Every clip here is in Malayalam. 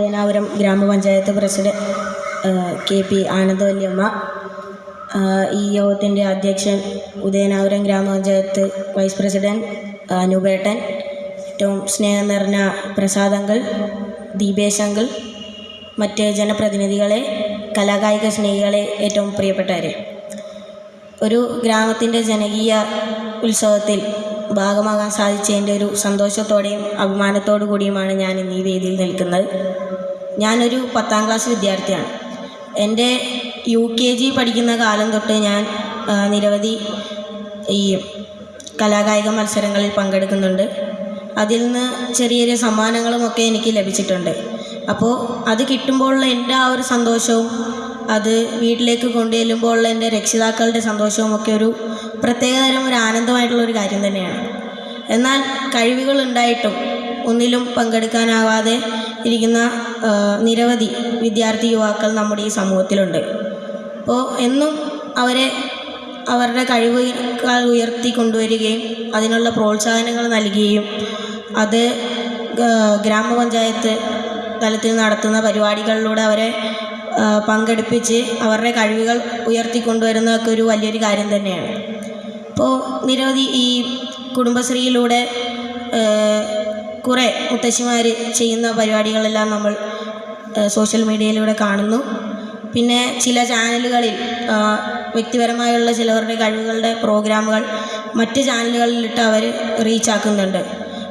ഉദയനാപുരം ഗ്രാമപഞ്ചായത്ത് പ്രസിഡന്റ് കെ പി ആനന്ദവല്യമ്മ ഈ യോഗത്തിന്റെ അധ്യക്ഷൻ ഉദയനാപുരം ഗ്രാമപഞ്ചായത്ത് വൈസ് പ്രസിഡന്റ് അനുപേട്ടൻ ഏറ്റവും സ്നേഹം നിറഞ്ഞ പ്രസാദങ്ങൾ ദീപേശങ്കൾ മറ്റ് ജനപ്രതിനിധികളെ കലാകായിക സ്നേഹികളെ ഏറ്റവും പ്രിയപ്പെട്ടവരെ. ഒരു ഗ്രാമത്തിന്റെ ജനകീയ ഉത്സവത്തിൽ ഭാഗമാകാൻ സാധിച്ചതിന്റെ ഒരു സന്തോഷത്തോടെയും അഭിമാനത്തോടു കൂടിയുമാണ് ഞാൻ ഇന്ന് ഈ വേദിയിൽ നിൽക്കുന്നത്. ഞാനൊരു പത്താം ക്ലാസ് വിദ്യാർത്ഥിയാണ്. എന്റെ യു കെ ജി പഠിക്കുന്ന കാലം തൊട്ട് ഞാൻ നിരവധി ഈ കലാകായിക മത്സരങ്ങളിൽ പങ്കെടുക്കുന്നുണ്ട്. അതിൽ നിന്ന് ചെറിയ ചെറിയ സമ്മാനങ്ങളുമൊക്കെ എനിക്ക് ലഭിച്ചിട്ടുണ്ട്. അപ്പോൾ അത് കിട്ടുമ്പോഴുള്ള എന്റെ ആ ഒരു സന്തോഷവും അത് വീട്ടിലേക്ക് കൊണ്ടുചെല്ലുമ്പോഴുള്ള എന്റെ രക്ഷിതാക്കളുടെ സന്തോഷവും ഒക്കെ ഒരു പ്രത്യേകതരം ഒരു ആനന്ദമായിട്ടുള്ള ഒരു കാര്യം തന്നെയാണ്. എന്നാൽ കഴിവുകൾ ഉണ്ടായിട്ടും ഒന്നിലും പങ്കെടുക്കാനാവാതെ ഇരിക്കുന്ന നിരവധി വിദ്യാർത്ഥി യുവാക്കൾ നമ്മുടെ ഈ സമൂഹത്തിലുണ്ട്. അപ്പോൾ എന്നും അവരെ അവരുടെ കഴിവുകൾ ഉയർത്തി കൊണ്ടുവരികയും അതിനുള്ള പ്രോത്സാഹനങ്ങൾ നൽകുകയും അത് ഗ്രാമപഞ്ചായത്ത് തലത്തിൽ നടത്തുന്ന പരിപാടികളിലൂടെ അവരെ പങ്കെടുപ്പിച്ച് അവരുടെ കഴിവുകൾ ഉയർത്തിക്കൊണ്ടുവരുന്നതൊക്കെ ഒരു വലിയൊരു കാര്യം തന്നെയാണ്. അപ്പോൾ നിരവധി ഈ കുടുംബശ്രീയിലൂടെ കുറേ മുത്തശ്ശിമാർ ചെയ്യുന്ന പരിപാടികളെല്ലാം നമ്മൾ സോഷ്യൽ മീഡിയയിലൂടെ കാണുന്നു. പിന്നെ ചില ചാനലുകളിൽ വ്യക്തിപരമായുള്ള ചിലവരുടെ കഴിവുകളുടെ പ്രോഗ്രാമുകൾ മറ്റ് ചാനലുകളിലിട്ട് അവർ റീച്ചാക്കുന്നുണ്ട്.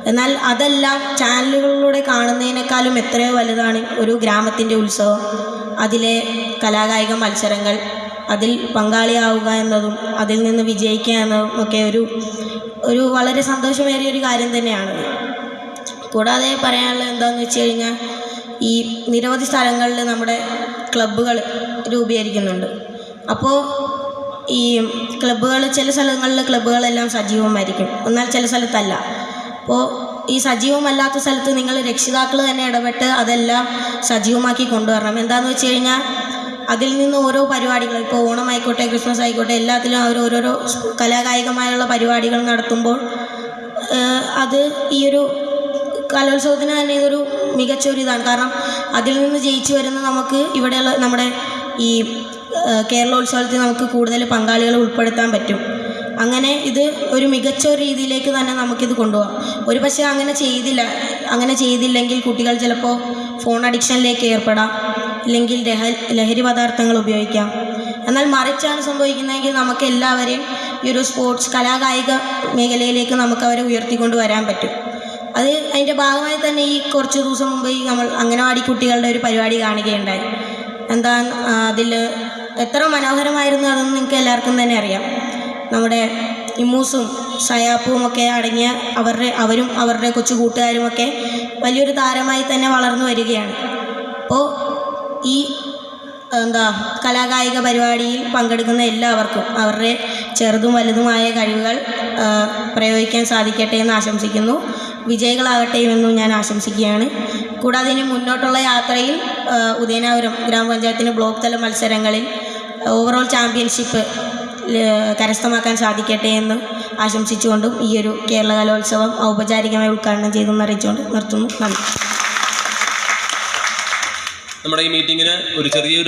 എന്നാൽ അതെല്ലാം ചാനലുകളിലൂടെ കാണുന്നതിനേക്കാളും എത്രയോ വലുതാണ് ഒരു ഗ്രാമത്തിന്റെ ഉത്സവം. അതിലെ കലാകായിക മത്സരങ്ങൾ അതിൽ പങ്കാളിയാവുക എന്നതും അതിൽ നിന്ന് വിജയിക്കുക എന്നതും ഒക്കെ ഒരു ഒരു വളരെ സന്തോഷമേറിയ ഒരു കാര്യം തന്നെയാണ്. കൂടാതെ പറയാനുള്ളത് എന്താണെന്ന് വെച്ച് കഴിഞ്ഞാൽ ഈ നിരവധി സ്ഥലങ്ങളിൽ നമ്മുടെ ക്ലബ്ബുകൾ രൂപീകരിക്കുന്നുണ്ട്. അപ്പോൾ ഈ ക്ലബ്ബുകൾ ചില സ്ഥലങ്ങളിൽ ക്ലബ്ബുകളെല്ലാം സജീവമായിരിക്കും. എന്നാൽ ചില സ്ഥലത്തല്ല. അപ്പോൾ ഈ സജീവമല്ലാത്ത സ്ഥലത്ത് നിങ്ങൾ രക്ഷിതാക്കൾ തന്നെ ഇടപെട്ട് അതെല്ലാം സജീവമാക്കി കൊണ്ടുവരണം. എന്താണെന്ന് വെച്ച് കഴിഞ്ഞാൽ അതിൽ നിന്ന് ഓരോ പരിപാടികൾ ഇപ്പോൾ ഓണമായിക്കോട്ടെ ക്രിസ്മസ് ആയിക്കോട്ടെ എല്ലാത്തിലും അവർ ഓരോരോ കലാകായികമായുള്ള പരിപാടികൾ നടത്തുമ്പോൾ അത് ഈ ഒരു കലോത്സവത്തിന് തന്നെ ഇതൊരു മികച്ച ഇതാണ്. കാരണം അതിൽ നിന്ന് ജയിച്ചു വരുന്ന നമുക്ക് ഇവിടെയുള്ള നമ്മുടെ ഈ കേരളോത്സവത്തിൽ നമുക്ക് കൂടുതൽ പങ്കാളികളെ ഉൾപ്പെടുത്താൻ പറ്റും. അങ്ങനെ ഇത് ഒരു മികച്ച ഒരു രീതിയിലേക്ക് തന്നെ നമുക്കിത് കൊണ്ടുപോകാം. ഒരു പക്ഷേ അങ്ങനെ ചെയ്തില്ല അങ്ങനെ ചെയ്തില്ലെങ്കിൽ കുട്ടികൾ ചിലപ്പോൾ ഫോൺ അഡിക്ഷനിലേക്ക് ഏർപ്പെടാം. ഇല്ലെങ്കിൽ ലഹ ലഹരി പദാർത്ഥങ്ങൾ ഉപയോഗിക്കാം. എന്നാൽ മറിച്ചാണ് സംഭവിക്കുന്നതെങ്കിൽ നമുക്ക് എല്ലാവരെയും ഈ ഒരു സ്പോർട്സ് കലാകായിക മേഖലയിലേക്ക് നമുക്ക് അവരെ ഉയർത്തിക്കൊണ്ട് വരാൻ പറ്റും. അത് അതിന്റെ ഭാഗമായി തന്നെ ഈ കുറച്ച് ദിവസം മുമ്പ് ഈ നമ്മൾ അംഗനവാടി കുട്ടികളുടെ ഒരു പരിപാടി കാണുകയുണ്ടായി. എന്താ അതിൽ എത്ര മനോഹരമായിരുന്നു അതെന്ന് നിങ്ങൾക്ക് എല്ലാവർക്കും തന്നെ അറിയാം. നമ്മുടെ ഇമ്മൂസും സയാപ്പും ഒക്കെ അടങ്ങിയ അവരുടെ അവരും അവരുടെ കൊച്ചു കൂട്ടുകാരുമൊക്കെ വലിയൊരു താരമായി തന്നെ വളർന്നു വരികയാണ്. അപ്പോൾ ഈ എന്താ കലാകായിക പരിപാടിയിൽ പങ്കെടുക്കുന്ന എല്ലാവർക്കും അവരുടെ ചെറുതും വലുതുമായ കഴിവുകൾ പ്രയോഗിക്കാൻ സാധിക്കട്ടെ എന്ന് ആശംസിക്കുന്നു. വിജയികളാകട്ടെ എന്നും ഞാൻ ആശംസിക്കുകയാണ്. കൂടാതെ ഇനി മുന്നോട്ടുള്ള യാത്രയിൽ ഉദയനാപുരം ഗ്രാമപഞ്ചായത്തിന് ബ്ലോക്ക് തല മത്സരങ്ങളിൽ ഓവറോൾ ചാമ്പ്യൻഷിപ്പ് കരസ്ഥമാക്കാൻ സാധിക്കട്ടെ എന്ന് ആശംസിച്ചുകൊണ്ടും ഈ ഒരു കേരള കലോത്സവം ഔപചാരികമായി ഉദ്ഘാടനം ചെയ്തെന്ന് അറിയിച്ചുകൊണ്ട് നിർത്തുന്നു. നന്ദി. നമ്മുടെ ഈ മീറ്റിങ്ങിന് ഒരു ചെറിയൊരു